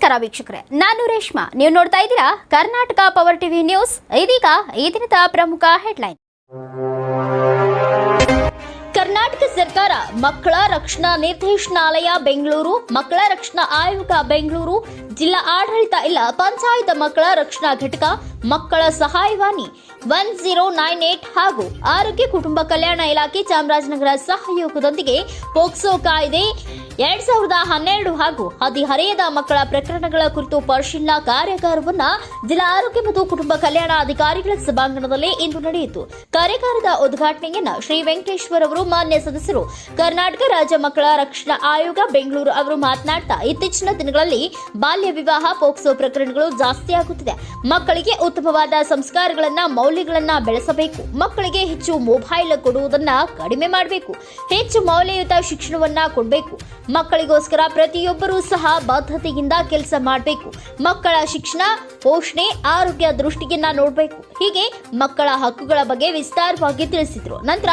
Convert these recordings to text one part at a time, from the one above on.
ನಮಸ್ಕಾರ ವೀಕ್ಷಕರೇ, ನಾನು ರೇಷ್ಮಾ. ನೀವು ನೋಡ್ತಾ ಇದ್ದೀರಾ ಕರ್ನಾಟಕ ಪವರ್ ಟಿವಿ ನ್ಯೂಸ್ ಇದೀಗ ಈ ದಿನದ ಪ್ರಮುಖ ಹೆಡ್ಲೈನ್ ಕರ್ನಾಟಕ ಸರ್ಕಾರ ಮಕ್ಕಳ ರಕ್ಷಣಾ ನಿರ್ದೇಶನಾಲಯ ಬೆಂಗಳೂರು, ಮಕ್ಕಳ ರಕ್ಷಣಾ ಆಯೋಗ ಬೆಂಗಳೂರು, ಜಿಲ್ಲಾ ಆಡಳಿತ ಇಲ್ಲ, ಪಂಚಾಯತ್ ಮಕ್ಕಳ ರಕ್ಷಣಾ ಘಟಕ, ಮಕ್ಕಳ ಸಹಾಯವಾಣಿ. ಒನ್ ಜೀರೋ ನೈನ್ ಏಟ್ ಹಾಗೂ ಆರೋಗ್ಯ ಕುಟುಂಬ ಕಲ್ಯಾಣ ಇಲಾಖೆ ಚಾಮರಾಜನಗರ ಸಹಯೋಗದೊಂದಿಗೆ ಪೋಕ್ಸೋ ಕಾಯ್ದೆ ಎರಡ್ ಸಾವಿರದ ಹನ್ನೆರಡು ಹಾಗೂ ಹದಿಹರೆಯದ ಮಕ್ಕಳ ಪ್ರಕರಣಗಳ ಕುರಿತು ಪರಿಶೀಲನಾ ಕಾರ್ಯಾಗಾರವನ್ನು ಜಿಲ್ಲಾ ಆರೋಗ್ಯ ಮತ್ತು ಕುಟುಂಬ ಕಲ್ಯಾಣ ಅಧಿಕಾರಿಗಳ ಸಭಾಂಗಣದಲ್ಲಿ ಇಂದು ನಡೆಯಿತು. ಕಾರ್ಯಾಗಾರದ ಉದ್ಘಾಟನೆಯನ್ನ ಶ್ರೀ ವೆಂಕಟೇಶ್ವರ್ ಅವರು ಮಾನ್ಯ ಸದಸ್ಯರು, ಕರ್ನಾಟಕ ರಾಜ್ಯ ಮಕ್ಕಳ ರಕ್ಷಣಾ ಆಯೋಗ, ಬೆಂಗಳೂರು ಅವರು ಮಾತನಾಡ್ತಾ ಇತ್ತೀಚಿನ ದಿನಗಳಲ್ಲಿ ಬಾಲ್ಯ ವಿವಾಹ, ಪೋಕ್ಸೋ ಪ್ರಕರಣಗಳು ಜಾಸ್ತಿಯಾಗುತ್ತಿದೆ. ಮಕ್ಕಳಿಗೆ ಉತ್ತಮವಾದ ಸಂಸ್ಕಾರಗಳನ್ನ ಮೌಲ್ಯಗಳನ್ನ ಬೆಳೆಸಬೇಕು. ಮಕ್ಕಳಿಗೆ ಹೆಚ್ಚು ಮೊಬೈಲ್ ಕೊಡುವುದನ್ನ ಕಡಿಮೆ ಮಾಡಬೇಕು. ಹೆಚ್ಚು ಮೌಲ್ಯಯುತ ಶಿಕ್ಷಣವನ್ನ ಕೊಡಬೇಕು. ಮಕ್ಕಳಿಗೋಸ್ಕರ ಪ್ರತಿಯೊಬ್ಬರೂ ಸಹ ಬದ್ಧತೆಯಿಂದ ಕೆಲಸ ಮಾಡಬೇಕು. ಮಕ್ಕಳ ಶಿಕ್ಷಣ, ಪೋಷಣೆ, ಆರೋಗ್ಯ ದೃಷ್ಟಿಯನ್ನ ನೋಡಬೇಕು. ಹೀಗೆ ಮಕ್ಕಳ ಹಕ್ಕುಗಳ ಬಗ್ಗೆ ವಿಸ್ತಾರವಾಗಿ ತಿಳಿಸಿದ್ರು. ನಂತರ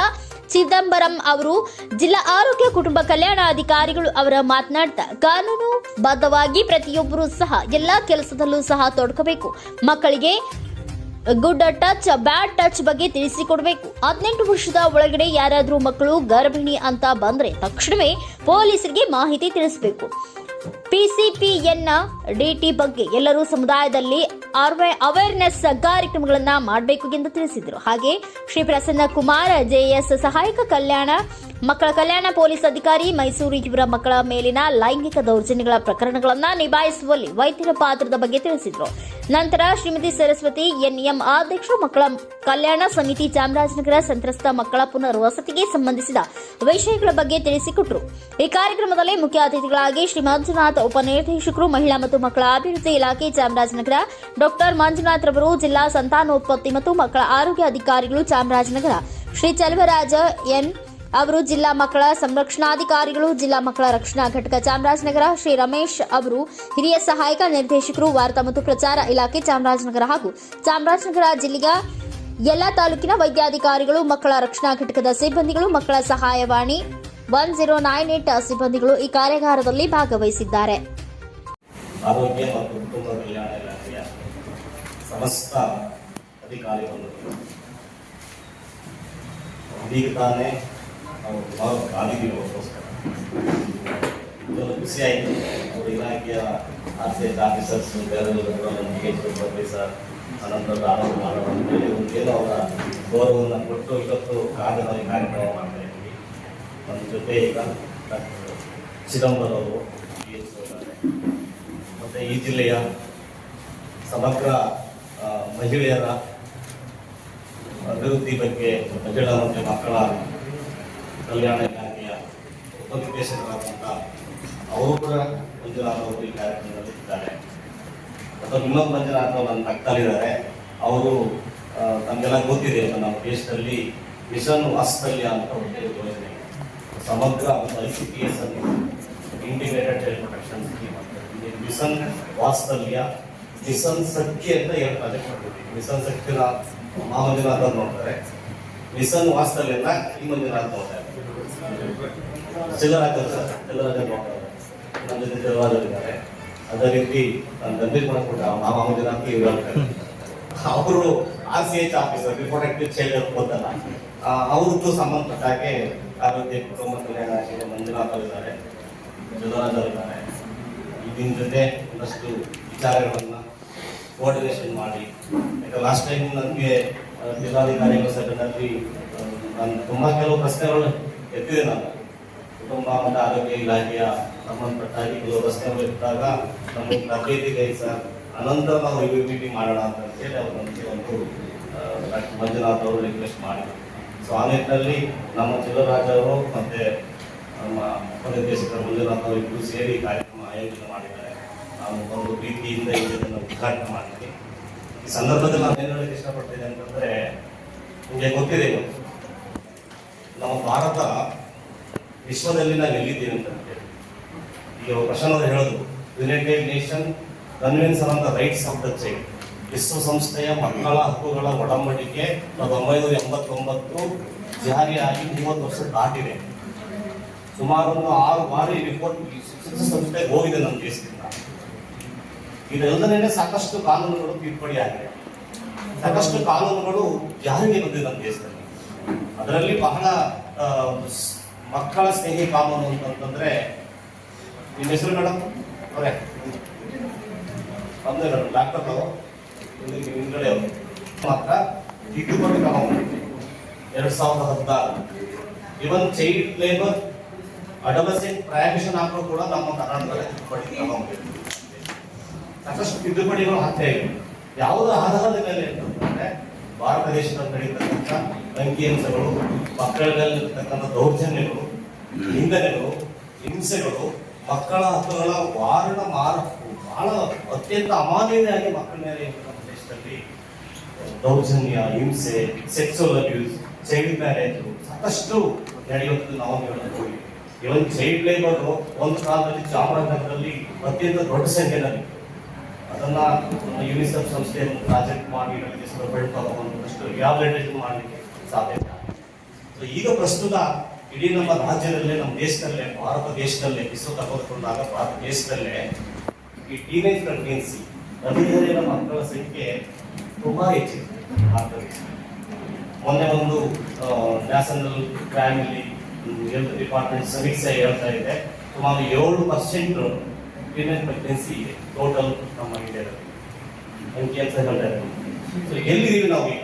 ಚಿದಂಬರಂ ಅವರು ಜಿಲ್ಲಾ ಆರೋಗ್ಯ ಕುಟುಂಬ ಕಲ್ಯಾಣ ಅಧಿಕಾರಿಗಳು ಅವರ ಮಾತನಾಡ್ತಾ, ಕಾನೂನು ಬದ್ಧವಾಗಿ ಪ್ರತಿಯೊಬ್ಬರೂ ಸಹ ಎಲ್ಲಾ ಕೆಲಸದಲ್ಲೂ ಸಹ ತೊಡಕಬೇಕು. ಮಕ್ಕಳಿಗೆ ಗುಡ್ ಟಚ್, ಬ್ಯಾಡ್ ಟಚ್ ಬಗ್ಗೆ ತಿಳಿಸಿಕೊಡ್ಬೇಕು. ಹದಿನೆಂಟು ವರ್ಷದ ಒಳಗಡೆ ಯಾರಾದರೂ ಮಕ್ಕಳು ಗರ್ಭಿಣಿ ಅಂತ ಬಂದ್ರೆ ತಕ್ಷಣವೇ ಪೊಲೀಸರಿಗೆ ಮಾಹಿತಿ ತಿಳಿಸಬೇಕು. ಪಿಸಿಪಿಎನ್ನ ಡಿಟಿ ಬಗ್ಗೆ ಎಲ್ಲರೂ ಸಮುದಾಯದಲ್ಲಿ ಅವೇರ್ನೆಸ್ ಕಾರ್ಯಕ್ರಮಗಳನ್ನು ಮಾಡಬೇಕು ಎಂದು ತಿಳಿಸಿದರು. ಹಾಗೆ ಶ್ರೀ ಪ್ರಸನ್ನ ಕುಮಾರ್ ಜೆಎಸ್ ಸಹಾಯಕ ಕಲ್ಯಾಣ, ಮಕ್ಕಳ ಕಲ್ಯಾಣ ಪೊಲೀಸ್ ಅಧಿಕಾರಿ ಮೈಸೂರು ಇವರ ಮಕ್ಕಳ ಮೇಲಿನ ಲೈಂಗಿಕ ದೌರ್ಜನ್ಯಗಳ ಪ್ರಕರಣಗಳನ್ನು ನಿಭಾಯಿಸುವಲ್ಲಿ ವೈದ್ಯರ ಪಾತ್ರದ ಬಗ್ಗೆ ತಿಳಿಸಿದರು. ನಂತರ ಶ್ರೀಮತಿ ಸರಸ್ವತಿ ಎನ್ಎಂ ಅಧ್ಯಕ್ಷರು ಮಕ್ಕಳ ಕಲ್ಯಾಣ ಸಮಿತಿ ಚಾಮರಾಜನಗರ ಸಂತ್ರಸ್ತ ಮಕ್ಕಳ ಪುನರ್ವಸತಿಗೆ ಸಂಬಂಧಿಸಿದ ವಿಷಯಗಳ ಬಗ್ಗೆ ತಿಳಿಸಿಕೊಟ್ಟರು ಈ ಕಾರ್ಯಕ್ರಮದಲ್ಲಿ ಮುಖ್ಯ ಅತಿಥಿಗಳಾಗಿ ಶ್ರೀ ಮಂಜುನಾಥ್ ಉಪನಿರ್ದೇಶಕರು ಮಹಿಳಾ ಮತ್ತು ಮಕ್ಕಳ ಅಭಿವೃದ್ಧಿ ಇಲಾಖೆ, ಚಾಮರಾಜನಗರ, ಡಾಕ್ಟರ್ ಮಂಜುನಾಥ್ ರವರು, ಜಿಲ್ಲಾ ಸಂತಾನೋತ್ಪತ್ತಿ ಮತ್ತು ಮಕ್ಕಳ ಆರೋಗ್ಯ ಅಧಿಕಾರಿಗಳು, ಚಾಮರಾಜನಗರ, ಶ್ರೀ ಚಲುವರಾಜ ಎನ್ ಅವರು ಜಿಲ್ಲಾ ಮಕ್ಕಳ ಸಂರಕ್ಷಣಾಧಿಕಾರಿಗಳು, ಜಿಲ್ಲಾ ಮಕ್ಕಳ ರಕ್ಷಣಾ ಘಟಕ, ಚಾಮರಾಜನಗರ, ಶ್ರೀ ರಮೇಶ್ ಅವರು ಹಿರಿಯ ಸಹಾಯಕ ನಿರ್ದೇಶಕರು, ವಾರ್ತಾ ಮತ್ತು ಪ್ರಚಾರ ಇಲಾಖೆ, ಚಾಮರಾಜನಗರ ಹಾಗೂ ಚಾಮರಾಜನಗರ ಜಿಲ್ಲೆಯ ಎಲ್ಲ ತಾಲೂಕಿನ ವೈದ್ಯಾಧಿಕಾರಿಗಳು, ಮಕ್ಕಳ ರಕ್ಷಣಾ ಘಟಕದ ಸಿಬ್ಬಂದಿಗಳು, ಮಕ್ಕಳ ಸಹಾಯವಾಣಿ ಒನ್ ಜೀರೋ ನೈನ್ ಏಟ್ ಸಿಬ್ಬಂದಿಗಳು ಈ ಕಾರ್ಯಾಗಾರದಲ್ಲಿ ಭಾಗವಹಿಸಿದ್ದಾರೆ. ಆರೋಗ್ಯ ಮತ್ತು ಕುಟುಂಬ ಇಲಾಖೆಯ ಸಮಸ್ತ ಅಧಿಕಾರಿಗಳು ಅಂತೇಳಿ ಅವರ ಗೌರವವನ್ನು ಕೊಟ್ಟು ಇವತ್ತು ಕಾರ್ಯದಲ್ಲಿ ಕಾರ್ಯಕ್ರಮ ಮಾಡ್ತಾ ಇದ್ದೀವಿ ನಮ್ಮ ಜೊತೆ ಈಗ ಡಾಕ್ಟರ್ ಚಿದಂಬರ ಅವರು PhD ಇದ್ದಾರೆ. ಮತ್ತೆ ಈ ಜಿಲ್ಲೆಯ ಸಮಗ್ರ ಮಹಿಳೆಯರ ಅಭಿವೃದ್ಧಿ ಬಗ್ಗೆ ಮಹಿಳಾ ಮತ್ತು ಮಕ್ಕಳ ಕಲ್ಯಾಣ ಇಲಾಖೆಯ ಅವರು ಕೂಡ ಈ ಕಾರ್ಯಕ್ರಮದಲ್ಲಿ ಇದ್ದಾರೆ ಅವರು ಅವರು ತಮಗೆಲ್ಲ ಗೊತ್ತಿದೆ, ನಮ್ಮ ದೇಶದಲ್ಲಿ ಮಿಷನ್ ವಾಸ್ತಲ್ಯ ಅಂತ ಒಂದು ಯೋಜನೆ. ಸಮಗ್ರ ಒಂದು ಐ ಅಲ್ಲಿ ಇಂಟಿಗ್ರೇಟೆಡ್ ಚೈಲ್ಡ್ ಪ್ರೊಟೆಕ್ಷನ್ ಸ್ಕೀಮ್ ಅಂತ. ಮಿಷನ್ ವಾಸ್ತವ್ಯ ಮಿಷನ್ ಶಕ್ತಿ ಅಂತ ಎರಡು ಪ್ರಾಜೆಕ್ಟ್ ಮಾಡ್ಬಿಟ್ಟಿವಿ ಮಿಷನ್ ಮಾ ಮಂಜುನಾಥ್ ಅವ್ರು ನೋಡ್ತಾರೆ ಮಿಷನ್ ವಾಸ್ತಲ್ಯನ ಈ ಮಂಜುನಾಥ್ ನೋಡ್ತಾರೆ ನೋಡ್ತಾರೆ. ನಮ್ಮ ಜೊತೆ ಅದೇ ರೀತಿ ನಾನು ಮಾಡ್ಕೊಟ್ಟ ಮಾಮ ಅವರು R C H officer reproductive child ಆ, ಅವ್ರದ್ದು ಸಂಬಂಧಪಟ್ಟ ಆರೋಗ್ಯ ಕುಟುಂಬ ಕಲ್ಯಾಣ ಇಲಾಖೆಯ ಮಂಜುನಾಥ್ ಇದ್ದಾರೆ ಅವರು ಇದ್ದಾರೆ. ಇದನ್ನ ಜೊತೆ ಒಂದಷ್ಟು ವಿಚಾರಗಳನ್ನು ಕೋಆರ್ಡಿನೇಷನ್ ಮಾಡಿ. ಯಾಕಂದ್ರೆ ಲಾಸ್ಟ್ ಟೈಮ್ ನನಗೆ ಜಿಲ್ಲಾಧಿಕಾರಿಗಳ ಸಭೆಯಲ್ಲಿ ನಾನು ತುಂಬಾ ಕೆಲವು ಪ್ರಶ್ನೆಗಳು ಎತ್ತಿದೆ ನಾನು. ಕುಟುಂಬ ಮತ್ತು ಆರೋಗ್ಯ ಇಲಾಖೆಯ ಸಂಬಂಧಪಟ್ಟಾಗಿ ಕೆಲವು ಪ್ರಶ್ನೆಗಳು ಇದ್ದಾಗ ನಮಗೆ ತರಬೇತಿ ಇದೆ ಸರ್ ಅನಂತರ ನಾವು ಯು ಮಾಡೋಣ ಅಂತ ಹೇಳಿ ಅವರು ಒಂದು ಮಂಜುನಾಥ್ ಅವರು ರಿಕ್ವೆಸ್ಟ್ ಮಾಡಿದ್ರು. ಸೊ ಆ ನಿಟ್ಟಿನಲ್ಲಿ ನಮ್ಮ ಚಿಲ್ಲರಾಜ್ ಅವರು ಮತ್ತೆ ನಮ್ಮ ಉಪನಿರ್ದೇಶಕರು ಮಂಜುನಾಥ್ ಅವರು ಇಬ್ಬರು ಸೇರಿ ಕಾರ್ಯಕ್ರಮ ಆಯೋಜನೆ ಮಾಡಿದ್ದಾರೆ. ನಾವು ಒಂದು ಪ್ರೀತಿಯಿಂದ ಇದನ್ನು ಉದ್ಘಾಟನೆ ಮಾಡಿದ್ವಿ. ಈ ಸಂದರ್ಭದಲ್ಲಿ ನಾನು ಏನು ಹೇಳಕ್ಕೆ ಇಷ್ಟಪಡ್ತೇನೆ ಅಂತಂದ್ರೆ, ನಿಮಗೆ ಗೊತ್ತಿದೆ ನಮ್ಮ ಭಾರತ ವಿಶ್ವದಲ್ಲಿ ನಾವು ಎಲ್ಲಿದ್ದೀವಿ ಅಂತ ಹೇಳಿ. ಈಗ ಪ್ರಶ್ನೆ ಹೇಳೋದು United Nation convention on the rights of the child ವಿಶ್ವಸಂಸ್ಥೆಯ ಮಕ್ಕಳ ಹಕ್ಕುಗಳ ಒಡಂಬಡಿಕೆ ಸಾವಿರದ ಒಂಬೈನೂರ ಎಂಬತ್ತೊಂಬತ್ತು ಜಾರಿಯಾಗಿ ಮೂವತ್ತು ವರ್ಷ ದಾಟಿದೆ. ಸುಮಾರು ಆರು ಬಾರಿ ರಿಪೋರ್ಟ್ ವಿಶ್ವಸಂಸ್ಥೆಗೆ ಹೋಗಿದೆ ನಮ್ಮ ದೇಶದಿಂದ. ಇದೆಲ್ಲದೇ ಸಾಕಷ್ಟು ಕಾನೂನುಗಳು ತಿದ್ದುಪಡಿ ಆಗಿದೆ ಸಾಕಷ್ಟು ಕಾನೂನುಗಳು ಜಾರಿಗೆ ಬಂದಿದೆ ನಮ್ಮ ದೇಶದಲ್ಲಿ. ಅದರಲ್ಲಿ ಬಹಳ ಮಕ್ಕಳ ಸ್ನೇಹಿ ಕಾನೂನು ಅಂತಂತಂದ್ರೆ ನಿಮ್ಮ ಹೆಸರು ಮೇಡಮ್? ಅವರೇ. ಡಾಕ್ಟರ್ ಹಿಂದ್ಗಡೆ ಅವರು ಮಾತ್ರ ತಿದ್ದುಪಡಿ ಕ್ರಮ ಎರಡ್ ಸಾವಿರದ ಹದಿನಾರು. Even child labour adolescent prohibition ಹಾಕೋ ಕೂಡ ನಮ್ಮ ಕರ್ನಾಟಕದಲ್ಲಿ ತಿದ್ದುಪಡಿ ಕ್ರಮ ಸಾಕಷ್ಟು ತಿದ್ದುಪಡಿಗಳು ಹತ್ಯೆ ಇವೆ. ಆಧಾರದ ಮೇಲೆ ಅಂತಂದ್ರೆ ಭಾರತ ದೇಶದಲ್ಲಿ ನಡೀತಕ್ಕಂಥ ಅಂಕಿಅಂಶಗಳು ಮಕ್ಕಳ ಮೇಲೆ ಇರ್ತಕ್ಕಂಥ ದೌರ್ಜನ್ಯಗಳು, ನಿಂದನೆಗಳು, ಹಿಂಸೆಗಳು, ಮಕ್ಕಳ ಹಕ್ಕುಗಳ ವಾರಣ ಮಾರ ಬಹಳ ಅತ್ಯಂತ ಅಮಾನ್ಯವಾಗಿ ಮಕ್ಕಳ ಮೇಲೆ ನಮ್ಮ ದೇಶದಲ್ಲಿ ದೌರ್ಜನ್ಯ ಹಿಂಸೆ ಸೆಕ್ಸುವಲ್ ಅಬ್ಯೂಸ್ ಚೈಲ್ಡ್ ಮ್ಯಾರೇಜ್ ಸಾಕಷ್ಟು ನಡೆಯುವಂಥದ್ದು ನಾವು ಹೇಳಬಹುದು ಇವನ್ ಚೈಲ್ಡ್ ಲೇಬರ್ ಒಂದು ಕಾಲದಲ್ಲಿ ಚಾಮರಾಜನಗರದಲ್ಲಿ ಅತ್ಯಂತ ದೊಡ್ಡ ಸಂಖ್ಯೆಯಲ್ಲಿ. ಅದನ್ನ ಯುನಿಸೆಫ್ ಸಂಸ್ಥೆ ಪ್ರಾಜೆಕ್ಟ್ ಮಾಡಿ ನಮಗೆ ಬೆಳ್ಕೊಂಡು ರಿಯಾಬಿಲಿಟೇಷನ್ ಮಾಡಲಿಕ್ಕೆ ಸಾಧ್ಯ So, ಈಗ ಪ್ರಸ್ತುತ ಇಡೀ ನಮ್ಮ ರಾಜ್ಯದಲ್ಲೇ ನಮ್ಮ ದೇಶದಲ್ಲೇ ಭಾರತ ದೇಶದಲ್ಲೇ ವಿಶ್ವ ತೆಗೆದುಕೊಂಡಾಗ ಭಾರತ ದೇಶದಲ್ಲೇ ಈ ಟೀನೇಜ್ ಪ್ರೆಗ್ನೆನ್ಸಿ ಹದಿಹರೆಯದ ಮಕ್ಕಳ ಸಂಖ್ಯೆ ತುಂಬಾ ಹೆಚ್ಚಿದೆ ಭಾರತ ಮೊನ್ನೆ ಒಂದು ನ್ಯಾಷನಲ್ ಫ್ಯಾಮಿಲಿ ಹೆಲ್ತ್ ಡಿಪಾರ್ಟ್ಮೆಂಟ್ ಸಮೀಕ್ಷೆ ಹೇಳ್ತಾ ಇದೆ. ಸುಮಾರು ಏಳು ಪರ್ಸೆಂಟ್ ಟೀನೇಜ್ ಪ್ರೆಗ್ನೆನ್ಸಿ ಇದೆ ಟೋಟಲ್ ನಮ್ಮ ಇಂಡಿಯಾದಲ್ಲಿ ಎಲ್ಲಿದ್ದೀವಿ ನಾವು ಈಗ?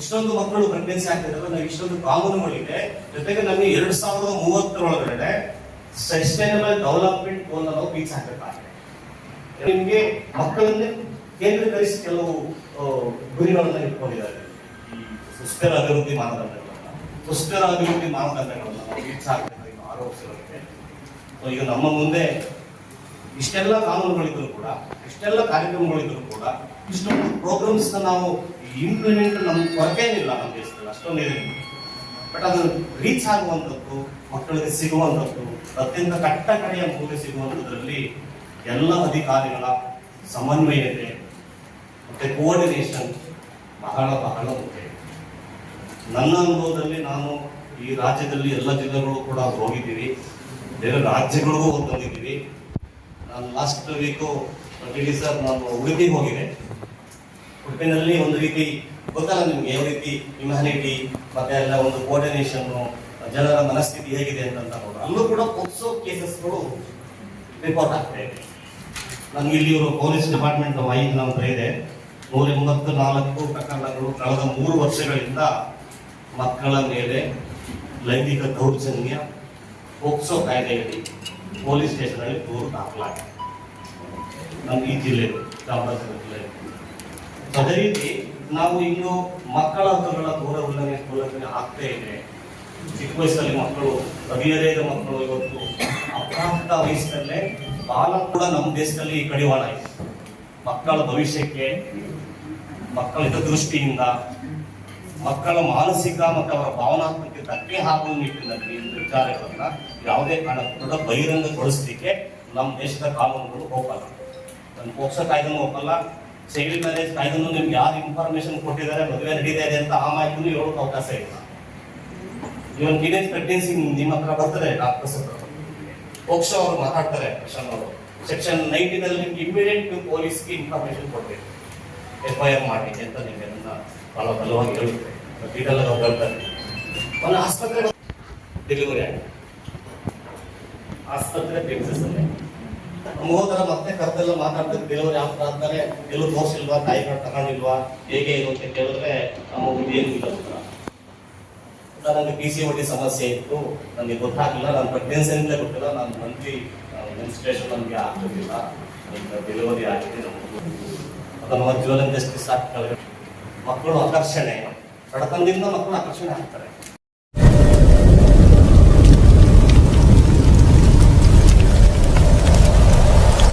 ಇಷ್ಟೊಂದು ಮಕ್ಕಳು ಪ್ರೆಗ್ನೆನ್ಸಿ ಆಗ್ತಿದ್ದಾರೆ ನಾವು ಇಷ್ಟೊಂದು ಕಾನೂನುಗಳಿದೆ ಜೊತೆಗೆ ನಮಗೆ ಎರಡ್ ಸಾವಿರದ ಮೂವತ್ತರೊಳಗಡೆ ಸಸ್ಟೈನಬಲ್ ಡೆವಲಪ್ಮೆಂಟ್ ಗೋಲ್ ನಾವು ರೀಚ್ ಆಗಬೇಕಾಗಿದೆ ನಿಮಗೆ ಮಕ್ಕಳನ್ನೇ ಕೇಂದ್ರೀಕರಿಸಿ ಕೆಲವು ಗುರಿಗಳನ್ನು ಇಟ್ಕೊಂಡಿದ್ದಾರೆ. ಈ ಸುಸ್ಥಿರ ಅಭಿವೃದ್ಧಿ ಮಾನದಂಡಗಳನ್ನು. ಸುಸ್ಥಿರ ಅಭಿವೃದ್ಧಿ ಮಾನದಂಡಗಳನ್ನು ನಾವು ರೀಚ್ ಆಗಬೇಕಾಗಿ ಇನ್ನು ಆರು ಸೊ ಈಗ ನಮ್ಮ ಮುಂದೆ ಇಷ್ಟೆಲ್ಲ ಕಾನೂನುಗಳಿದ್ರು ಕೂಡ, ಇಷ್ಟೆಲ್ಲ ಕಾರ್ಯಕ್ರಮಗಳಿದ್ರು ಕೂಡ, ಇಷ್ಟೊಂದು ಪ್ರೋಗ್ರಾಮ್ಸ್ ನಾವು ಇಂಪ್ಲಿಮೆಂಟ್ ನಮ್ಮ ಕೊರಕೇನಿಲ್ಲ ನಮ್ಮ ದೇಶದಲ್ಲಿ, ಅಷ್ಟೊಂದು ಇದೆ. ಬಟ್ ಅದು ರೀಚ್ ಆಗುವಂಥದ್ದು, ಮಕ್ಕಳಿಗೆ ಸಿಗುವಂಥದ್ದು, ಅತ್ಯಂತ ಕಟ್ಟ ಕಡೆಯ ಮೂಲೆ ಸಿಗುವಂಥದ್ರಲ್ಲಿ ಎಲ್ಲ ಅಧಿಕಾರಿಗಳ ಸಮನ್ವಯತೆ ಮತ್ತೆ ಕೋಆರ್ಡಿನೇಷನ್ ಬಹಳ ಬಹಳ ಮುಖ್ಯ. ನನ್ನ ಅನುಭವದಲ್ಲಿ ನಾನು ಈ ರಾಜ್ಯದಲ್ಲಿ ಎಲ್ಲ ಜಿಲ್ಲೆಗಳು ಕೂಡ ಹೋಗಿದ್ದೀವಿ. ಬೇರೆ ರಾಜ್ಯಗಳಿಗೂ ಹೋಗಿ ನಾನು ಲಾಸ್ಟ್ ವೀಕು ಡಿ ಸರ್ ನಾನು ಉಡುಪಿಗೆ ಹೋಗಿದೆ ಉಡುಪಿನಲ್ಲಿ ಒಂದು ರೀತಿ ಗೊತ್ತಲ್ಲ ನಿಮ್ಗೆ, ಯಾವ ರೀತಿ ಹ್ಯುಮ್ಯಾನಿಟಿ ಮತ್ತೆ ಎಲ್ಲ ಒಂದು ಕೋಆರ್ಡಿನೇಷನ್ ಜನರ ಮನಸ್ಥಿತಿ ಹೇಗಿದೆ ಅಂತ ಅಲ್ಲೂ ಕೂಡ ಪೋಕ್ಸೋ ಕೇಸಸ್ಗಳು ರಿಪೋರ್ಟ್ ಆಗ್ತಾ ಇದೆ. ನಮ್ಗೆ ಇಲ್ಲಿ ಇವರು ಪೊಲೀಸ್ ಡಿಪಾರ್ಟ್ಮೆಂಟ್ ಐದು ನಮ್ಮ ಹತ್ರ ಇದೆ ನೂರ ಎಂಬತ್ತು ನಾಲ್ಕು ಪ್ರಕರಣಗಳು ಕಳೆದ ಮೂರು ವರ್ಷಗಳಿಂದ ಮಕ್ಕಳ ಮೇಲೆ ಲೈಂಗಿಕ ದೌರ್ಜನ್ಯ, ಪೋಕ್ಸೋ ಕಾಯ್ದೆಯಡಿ ಪೊಲೀಸ್ ಸ್ಟೇಷನಲ್ಲಿ ದೂರು ದಾಖಲಾಗಿದೆ. ನಮ್ಮ ಈ ಜಿಲ್ಲೆ ಚಾಮರಾಜನಗರ ಜಿಲ್ಲೆ. ಅದೇ ರೀತಿ ನಾವು ಇನ್ನು ಮಕ್ಕಳ ಹಕ್ಕುಗಳ ದೂರ ಉಲ್ಲಂಘನೆ ಉಲ್ಲಂಘನೆ ಆಗ್ತಾ ಇದೆ. ಚಿಕ್ಕ ವಯಸ್ಸಲ್ಲಿ ಮಕ್ಕಳು ಹದಿಹರೆಯದ ಮಕ್ಕಳು ಇವತ್ತು ಅಪ್ರಾಪ್ತ ವಯಸ್ಸಲ್ಲೇ ಬಾಲ ಕೂಡ ನಮ್ಮ ದೇಶದಲ್ಲಿ ಕಡಿವಾಣ ಇದೆ ಮಕ್ಕಳ ಭವಿಷ್ಯಕ್ಕೆ, ಮಕ್ಕಳ ಹಿತದೃಷ್ಟಿಯಿಂದ, ಮಕ್ಕಳ ಮಾನಸಿಕ ಮತ್ತು ಅವರ ಭಾವನಾತ್ಮಕ ಧಕ್ಕೆ ಹಾಕುವ ನಿಟ್ಟಿನಲ್ಲಿ ವಿಚಾರಗಳನ್ನ ಯಾವುದೇ ಕಾರಣಕ್ಕೂ ಕೂಡ ಬಹಿರಂಗಗೊಳಿಸಲಿಕ್ಕೆ ನಮ್ಮ ದೇಶದ ಕಾನೂನುಗಳು ಹೋಗಲ್ಲ. ನನ್ನ ಪೋಕ್ಸೋ ಕಾಯ್ದೆನೂ ಹೋಗಲ್ಲ. ಚೈಲ್ಡ್ ಮ್ಯಾರೇಜ್ ಕಾಯ್ದೆನೂ ನಿಮ್ಗೆ ಯಾರು ಇನ್ಫಾರ್ಮೇಶನ್ ಕೊಟ್ಟಿದ್ದಾರೆ, ಮದುವೆ ನಡೀತಾ ಇದೆ ಅಂತ ಆ ಮಾಹಿತಿನೂ ಹೇಳೋಕೆ ಅವಕಾಶ ಇಲ್ಲ. ಇವನ್ ಟೀನೇಜ್ ಪ್ರೆಗ್ನೆನ್ಸಿ ನಿಮ್ಮ ಹತ್ರ ಬರ್ತದೆ ಡಾಕ್ಟರ್ಸ್ ಹತ್ರ. ಪೋಕ್ಸೋ ಅವರು ಮಾತಾಡ್ತಾರೆ ಪ್ರಶಾಂತ್ ಅವರು ಸೆಕ್ಷನ್ ನೈನ್ಟೀನಲ್ಲಿ ನಿಮ್ಗೆ ಇಮಿಡಿಯೇಟ್ ನೀವು ಪೊಲೀಸ್ಗೆ ಇನ್ಫಾರ್ಮೇಶನ್ ಕೊಡ್ಬೇಕು. ಎಫ್ ಐ ಆರ್ ಮಾಡಿ ಅಂತ ನಿಮಗೆ ಅದನ್ನ ಬಹಳ ಬಲವಾಗಿ ಹೇಳುತ್ತೆ ಡೀಟೇಲ್ ಆಗಿ ಹೇಳ್ತಾರೆ. ಒಂದು ಆಸ್ಪತ್ರೆ ಡೆಲಿವರಿ ಆಗಿದೆ ಆಸ್ಪತ್ರೆ ನಮ್ಮ ಮೂವತ್ತರ ಮತ್ತೆ ಕರೆದೆಲ್ಲ ಮಾತಾಡ್ತಾರೆ ಡೆಲಿವರಿ ಆಗ್ತಾ ಅಂತಾರೆ ಎಲ್ಲೂ ತೋರಿಸಿಲ್ವಾ? ತಾಯಿಗಳು ತಗೊಂಡಿಲ್ವಾ? ಹೇಗೆ ಏನು ಅಂತ ಕೇಳಿದ್ರೆ ನಮ್ಮ ಏನು ಇಲ್ಲ ನನಗೆ ಪಿ ಸಿ ಒಡಿ ಸಮಸ್ಯೆ ಇತ್ತು. ನನಗೆ ಗೊತ್ತಾಗಲಿಲ್ಲ. ನಾನು ಪ್ರೆಗ್ನೆನ್ಸಿ ಅಂತಲೇ ಗೊತ್ತಿಲ್ಲ ನಾನು ಮಂತ್ಲಿ ಮೆನ್ಸ್ಟ್ರೇಷನ್ ನನಗೆ ಆಗ್ತಿರ್ಲಿಲ್ಲ. ಡೆಲಿವರಿ ಆಗಿದೆ ನಮ್ಮ ಜೀವನ ಜಸ್ಟಿಸ್ ಆಗ್ತವೆ ಮಕ್ಕಳು ಆಕರ್ಷಣೆ. ಬಡತನದಿಂದ ಮಕ್ಕಳು ಆಕರ್ಷಣೆ ಆಗ್ತಾರೆ.